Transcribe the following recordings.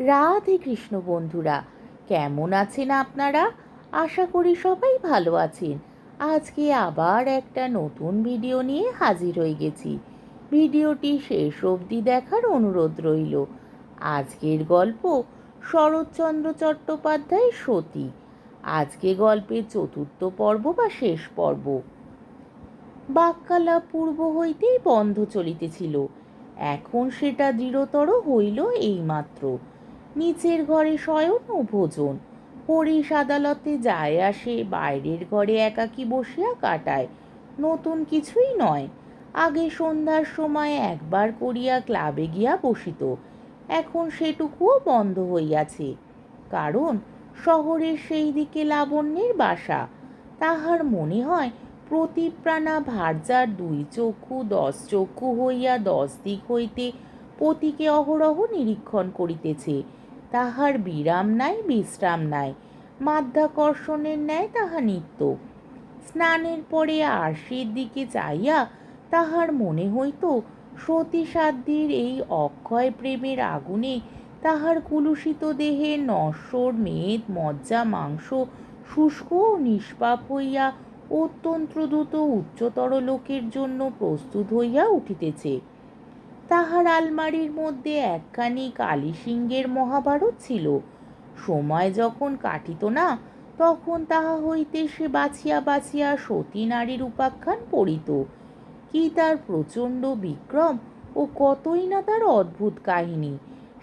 রাধে কৃষ্ণ বন্ধুরা, কেমন আছেন আপনারা? আশা করি সবাই ভালো আছেন। আজকে আবার একটা নতুন ভিডিও নিয়ে হাজির হয়ে গেছি। ভিডিওটি শেষ অবধি দেখার অনুরোধ রইল। আজকের গল্প শরৎচন্দ্র চট্টোপাধ্যায় সতী। আজকে গল্পের চতুর্থ পর্ব বা শেষ পর্ব। বাক্যালা পূর্ব হইতেই বন্ধ চলিতেছিল। এখন সেটা দৃঢ়তর হইল এইমাত্র। নিচের ঘরে শয়ন ও ভোজন। হরিশ আদালতে যায় আসে, বাইরের ঘরে একাকী বসিয়া কাটায়। নতুন কিছুই নয়। আগে সন্ধ্যার সময় একবার করিয়া ক্লাবে গিয়া বসিত। এখন সেটুকুও বন্ধ হইয়াছে। কারণ শহরের সেই দিকে লাবণ্যের বাসা। তাহার মনে হয় প্রতিপ্রাণা ভার্যার দুই চক্ষু, দশ চক্ষু হইয়া দশ দিক হইতে পতিকে অহরহ নিরীক্ষণ করিতেছে। তাহার বিরাম নাই, বিশ্রাম নাই। মাধ্যাকর্ষণের ন্যায় তাহা নিত্য। স্নানের পরে আরশির দিকে চাইয়া তাহার মনে হইত সতী সাধ্যের এই অক্ষয় প্রেমের আগুনে তাহার কুলুষিত দেহে নশ্বর, মেদ, মজ্জা, মাংস, শুষ্ক ও নিষ্পাপ হইয়া অত্যন্ত দ্রুত উচ্চতর লোকের জন্য প্রস্তুত হইয়া উঠিতেছে। তাহার আলমারির মধ্যে একখানি কালী সিংহের মহাভারত ছিল। সময় যখন কাটিত না, তখন তাহা হইতে সে বাছিয়া বাছিয়া সতী নারীর উপাখ্যান পড়িত। কি তার প্রচণ্ড বিক্রম ও কতই না তার অদ্ভুত কাহিনী।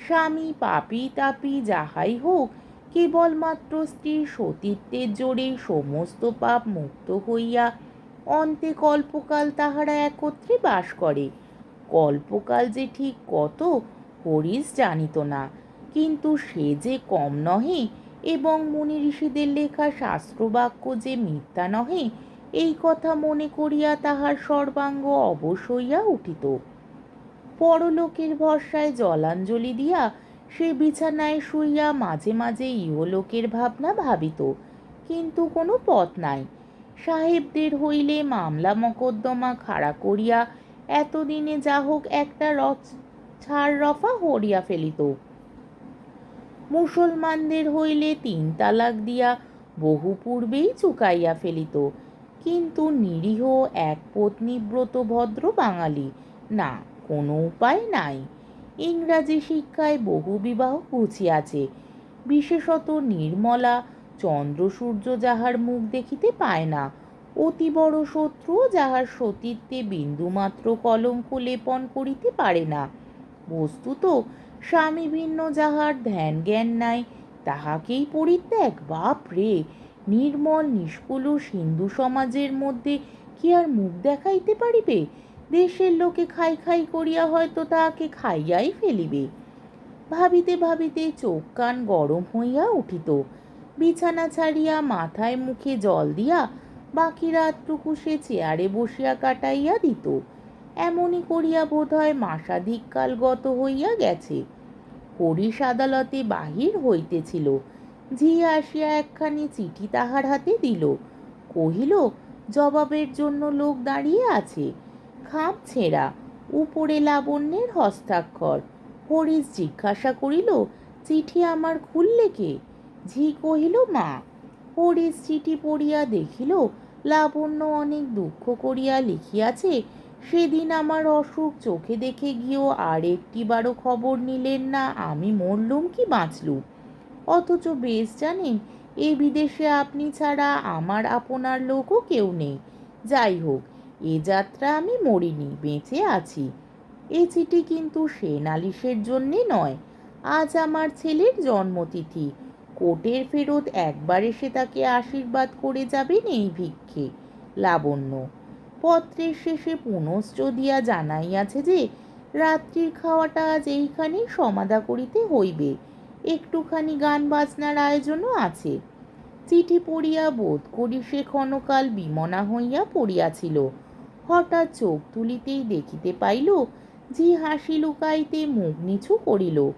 স্বামী পাপি তাপি যাহাই হোক, কেবলমাত্র স্ত্রীর সতীত্বের জোরে সমস্ত পাপ মুক্ত হইয়া অন্তে কল্পকাল তাহারা একত্রে বাস করে। কল্পকাল যে ঠিক কত, হরিশ জানিত না। কিন্তু সে যে কম নহে এবং মুনি ঋষিদের লেখা শাস্ত্রবাক্য যে মিথ্যা নহে, এই কথা মনে করিয়া তাহার সর্বাঙ্গ অবশ হইয়া উঠিত। পরলোকের ভরসায় জলাঞ্জলি দিয়া সে বিছানায় শুইয়া মাঝে মাঝে ইহলোকের ভাবনা ভাবিত, কিন্তু কোনো পথ নাই। সাহেবদের হইলে মামলা মকদ্দমা খাড়া করিয়া এতদিনে যা হোক একটা ছাড় রফা হরিয়া ফেলিত। মুসলমানদের হইলে তিন তালাক দিয়া বহু পূর্বেই চুকাইয়া ফেলিত। কিন্তু নিরীহ এক পত্নীব্রত ভদ্র বাঙালি, না, কোনো উপায় নাই। ইংরাজি শিক্ষায় বহু বিবাহ ঘুচিয়াছে। বিশেষত নির্মলা চন্দ্র সূর্য যাহার মুখ দেখিতে পায় না অতি বড় শত্রু যাহার সতীত্বে বিন্দুমাত্র কলঙ্ক লেপন করিতে পারে না। বস্তুত স্বামী ভিন্ন যাহার ধ্যান জ্ঞান নাই, তাহাকেই পরিত্যাগ বাপ রে। নির্মল নিষ্কুলুষ হিন্দু সমাজের মধ্যে কি আর মুখ দেখাইতে পারিবে? দেশের লোকে খাই খাই করিয়া হয়তো তাহাকে খাইয়াই ফেলিবে। ভাবিতে ভাবিতে চোখ কান গরম হইয়া উঠিত। বিছানা ছাড়িয়া মাথায় মুখে জল দিয়া বাকি রাতটুকু সে চেয়ারে বসিয়া কাটাইয়া দিত। এমনই করিয়া বোধ হয় মাসাধিককাল গত হইয়া গেছে। হরিশ আদালতে বাহির হইতেছিল। ঝি আসিয়া একখানি চিঠি তাহার হাতে দিল। কহিল, জবাবের জন্য লোক দাঁড়িয়ে আছে। খাপ ছেঁড়া, উপরে লাবণ্যের হস্তাক্ষর। হরিশ জিজ্ঞাসা করিল, চিঠি আমার খুললে কে? ঝি কহিল, মা। হরিশ চিঠি পড়িয়া দেখিল লাবণ্য অনেক দুঃখ করিয়া লিখিয়াছে, সেদিন আমার অসুখ। চোখে দেখে গিয়েও আর একটিবারও খবর নিলেন না। আমি মরলুম কি বাঁচলুম? অথচ বেশ জানেন, এ বিদেশে আপনি ছাড়া আমার আপনার লোকও কেউ নেই। যাই হোক, এ যাত্রা আমি মরিনি, বেঁচে আছি। এ চিঠি কিন্তু সে নালিশের জন্যে নয়। আজ আমার ছেলের জন্মতিথি। কোটের ফেরত একবার এসে তাকে আশীর্বাদ করে যাবেন এই ভিক্ষে। লাবণ্য পত্রের শেষে পুনশ্চ দিয়া জানাইয়াছে যে, রাত্রির খাওয়াটা আজ এইখানেই সমাধা করিতে হইবে। একটুখানি গান বাজনার আয়োজনও আছে। চিঠি পড়িয়া বোধ করি সে ক্ষণকাল বিমনা হইয়া পড়িয়াছিল। হঠাৎ চোখ তুলিতেই দেখিতে পাইল ঝি হাসি লুকাইতে মুখ নিচু করিল।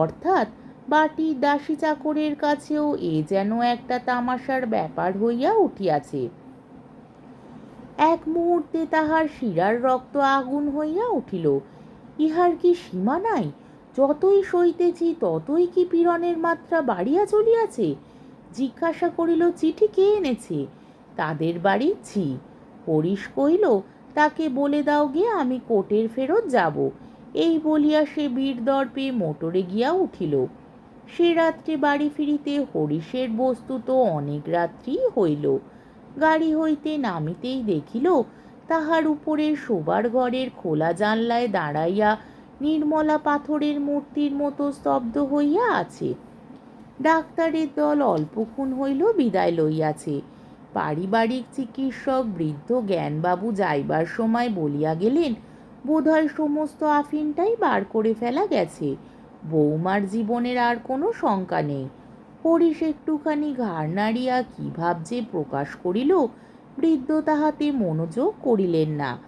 অর্থাৎ বাটির দাসী চাকরের কাছেও এ যেন একটা তামাশার ব্যাপার হইয়া উঠিয়াছে। এক মুহূর্তে তাহার শিরার রক্ত আগুন হইয়া উঠিল। ইহার কি সীমা নাই? যতই সইতেছি, ততই কি পীড়নের মাত্রা বাড়িয়া চলিয়াছে? জিজ্ঞাসা করিল, চিঠি কে এনেছে? তাদের বাড়ি ছি। হরিশ কইল তাকে বলে দাও গে আমি কোটের ফেরত যাব। এই বলিয়া সে বীর দর্পে মোটরে গিয়া উঠিল। সে রাত্রে বাড়ি ফিরিতে হরিশের বস্তু তো অনেক রাত্রি হইল। গাড়ি হইতে নামিতেই দেখিল, তাহার উপরে শোবার ঘরের খোলা জানলায় দাঁড়াইয়া নির্মলা পাথরের মূর্তির মতো স্তব্ধ হইয়া আছে। ডাক্তারের দল অল্পক্ষণ হইল বিদায় লইয়াছে। পারিবারিক চিকিৎসক বৃদ্ধ জ্ঞানবাবু যাইবার সময় বলিয়া গেলেন, বোধহয় সমস্ত আফিনটাই বার করে ফেলা গেছে। বৌমার জীবনের আর কোনো শঙ্কা নেই। হরিশ একটুখানি ঘাড় নাড়িয়া কী ভাবছে প্রকাশ করিল, বৃদ্ধ তাহাতে মনোযোগ করিলেন না।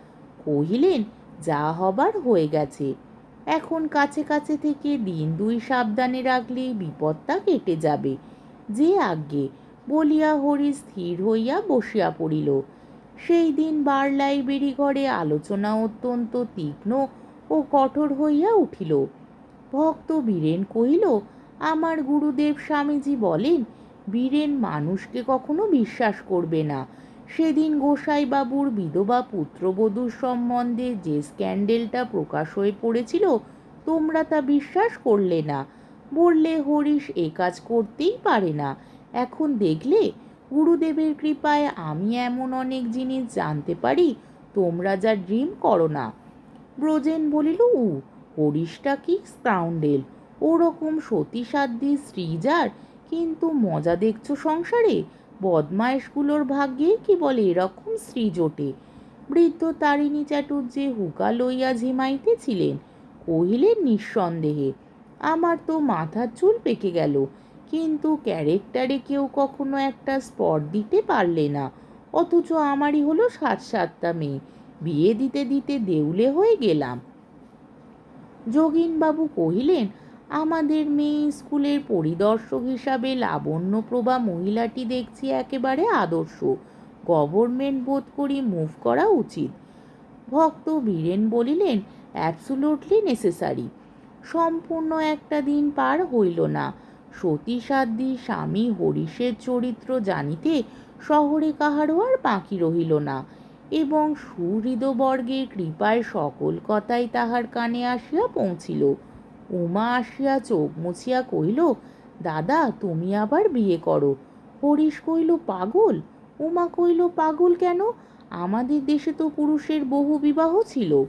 কহিলেন, যা হবার হয়ে গেছে। এখন কাছে কাছে থেকে দিন দুই সাবধানে রাখলেই বিপদটা কেটে যাবে। যে আজ্ঞে, বলিয়া হরি স্থির হইয়া বসিয়া পড়িল। সেই দিন বার লাইব্রেরি ঘরে আলোচনা অত্যন্ত তীক্ষ্ণ ও কঠোর হইয়া উঠিল। ভক্ত বীরেন কহিল, আমার গুরুদেব স্বামীজি বলেন, বীরেন মানুষকে কখনো বিশ্বাস করবে না। সেদিন গোসাইবাবুর বিধবা পুত্রবধূর সম্বন্ধে যে স্ক্যান্ডেলটা প্রকাশ হয়ে পড়েছিল, তোমরা তা বিশ্বাস করলে না। বললে, হরিশ এ কাজ করতেই পারে না। এখন দেখলে, গুরুদেবের কৃপায় আমি এমন অনেক জিনিস জানতে পারি, তোমরা যা ড্রিম করো না। ব্রজেন বলিল উ হরিশটা কি স্কাউন্ডেল ওরকম সতীসাধ্যী স্ত্রী যার কিন্তু মজা দেখছ সংসারে? বদমায়েশগুলোর ভাগ্যে কি বলে এরকম স্ত্রী জোটে বৃদ্ধ তারিণী চাটুর্যে হুকা লইয়া ঝিমাইতেছিলেন কহিলেন নিঃসন্দেহে, আমার তো মাথার চুল পেকে গেল, কিন্তু ক্যারেক্টারে কেউ কখনো একটা স্পট দিতে পারলে না, অথচ আমারই হলো সাত সাতটা মেয়ে, বিয়ে দিতে দিতে দেউলে হয়ে গেলাম। যোগিনবাবু কহিলেন, আমাদের মেয়ে স্কুলের পরিদর্শক হিসাবে লাবণ্যপ্রভা মহিলাটি দেখছি একেবারে আদর্শ। গভর্নমেন্ট বোধ করি মুভ করা উচিত। ভক্ত বীরেন বলিলেন অ্যাবসুলুটলি নেসেসারি সম্পূর্ণ একটা দিন পার হইল না। সতীসাধ্যী স্বামী হরিশের চরিত্র জানিতে শহরে কাহারও আর বাকি রহিল না। এবং সুহৃদবর্গের কৃপায় সকল কথাই তাহার কানে আসিয়া পৌঁছিল। উমা আসিয়া চোখ মুছিয়া কহিল, দাদা, তুমি আবার বিয়ে করো। হরিশ কইল পাগল? উমা কইল পাগল কেন? আমাদের দেশে তো পুরুষের বহু বিবাহ ছিল।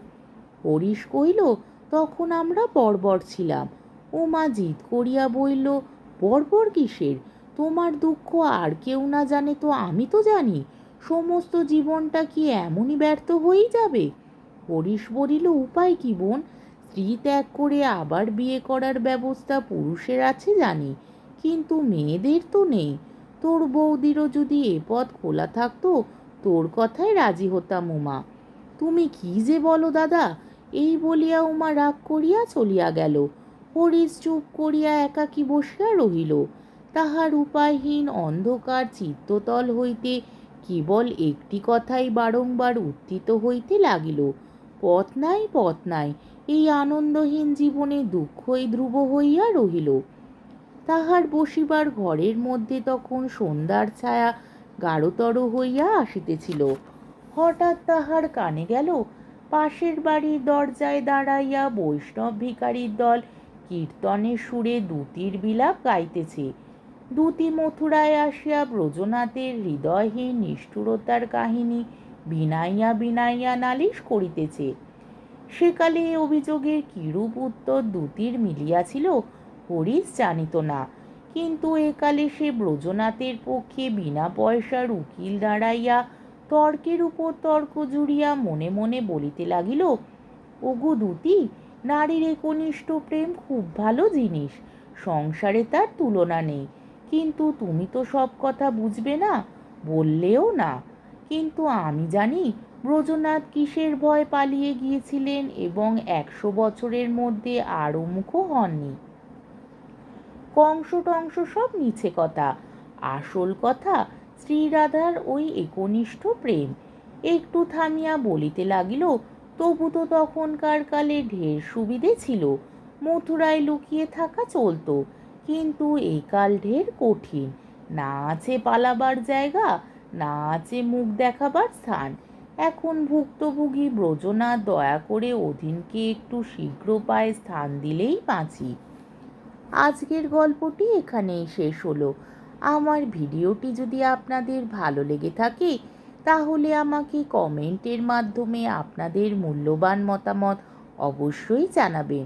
হরিশ কইল তখন আমরা বর্বর ছিলাম। উমা জিদ করিয়া বইল, বর্বর কিসের? তোমার দুঃখ আর কেউ না জানে তো আমি তো জানি। সমস্ত জীবনটা কি এমনই ব্যর্থ হয়েই যাবে? হরিশ বলিল, উপায় কি বোন? স্ত্রী ত্যাগ করে আবার বিয়ে করার ব্যবস্থা পুরুষের আছে জানি, কিন্তু মেয়েদের তো নেই। তোর বৌদিরও যদি এ পথ খোলা থাকতো, তোর কথায় রাজি হতাম উমা। তুমি কি যে বলো দাদা? এই বলিয়া উমা রাগ করিয়া চলিয়া গেল। হরিশ চুপ করিয়া একাকী বসিয়া রহিল। তাহার উপায়হীন অন্ধকার চিত্ততল হইতে কেবল একটি কথাই বারংবার উত্থিত হইতে লাগিল পথ নাই পথ নাই এই আনন্দহীন জীবনে দুঃখই ধ্রুব হইয়া রহিল। তাহার বসিবার ঘরের মধ্যে তখন সন্ধ্যার ছায়া গাঢ়তর হইয়া আসিতেছিল। হঠাৎ তাহার কানে গেল, পাশের বাড়ির দরজায় দাঁড়াইয়া বৈষ্ণব ভিকারির দল কীর্তনের সুরে দুতির বিলাপ গাইতেছে। দুতি মথুরায় আসিয়া ব্রজনাথের হৃদয়হীন নিষ্ঠুরতার কাহিনী বিনাইয়া বিনাইয়া নালিশ করিতেছে। সেকালে এ অভিযোগের কিরূপ উত্তর দুতির মিলিয়াছিল হরিশ জানিত না। কিন্তু একালে সে ব্রজনাথের পক্ষে বিনা পয়সার উকিল দাঁড়াইয়া তর্কের উপর তর্ক জুড়িয়া মনে মনে বলিতে লাগিল, ওগো দুতি নারীর একনিষ্ঠ প্রেম খুব ভালো জিনিস, সংসারে তার তুলনা নেই। কিন্তু তুমি তো সব কথা বুঝবে না, বললেও না। কিন্তু আমি জানি ব্রজনাথ কিসের ভয় পালিয়ে গিয়েছিলেন এবং একশো বছরের মধ্যে আরও মুখও হননি। কংস টংস সব মিছে কথা। আসল কথা, শ্রীরাধার ওই একনিষ্ঠ প্রেম। একটু থামিয়া বলিতে লাগিল, তবু তো তখনকার কালে ঢের সুবিধে ছিল। মথুরায় লুকিয়ে থাকা চলতো। কিন্তু এই কাল ঢের কঠিন। না আছে পালাবার জায়গা, না আছে মুখ দেখাবার স্থান। এখন ভুক্তভোগী ব্রজনাথ দয়া করে অধীনকে একটু শীঘ্র পায়ে স্থান দিলেই বাঁচি। আজকের গল্পটি এখানেই শেষ হলো। আমার ভিডিওটি যদি আপনাদের ভালো লেগে থাকে, তাহলে আমাকে কমেন্টের মাধ্যমে আপনাদের মূল্যবান মতামত অবশ্যই জানাবেন।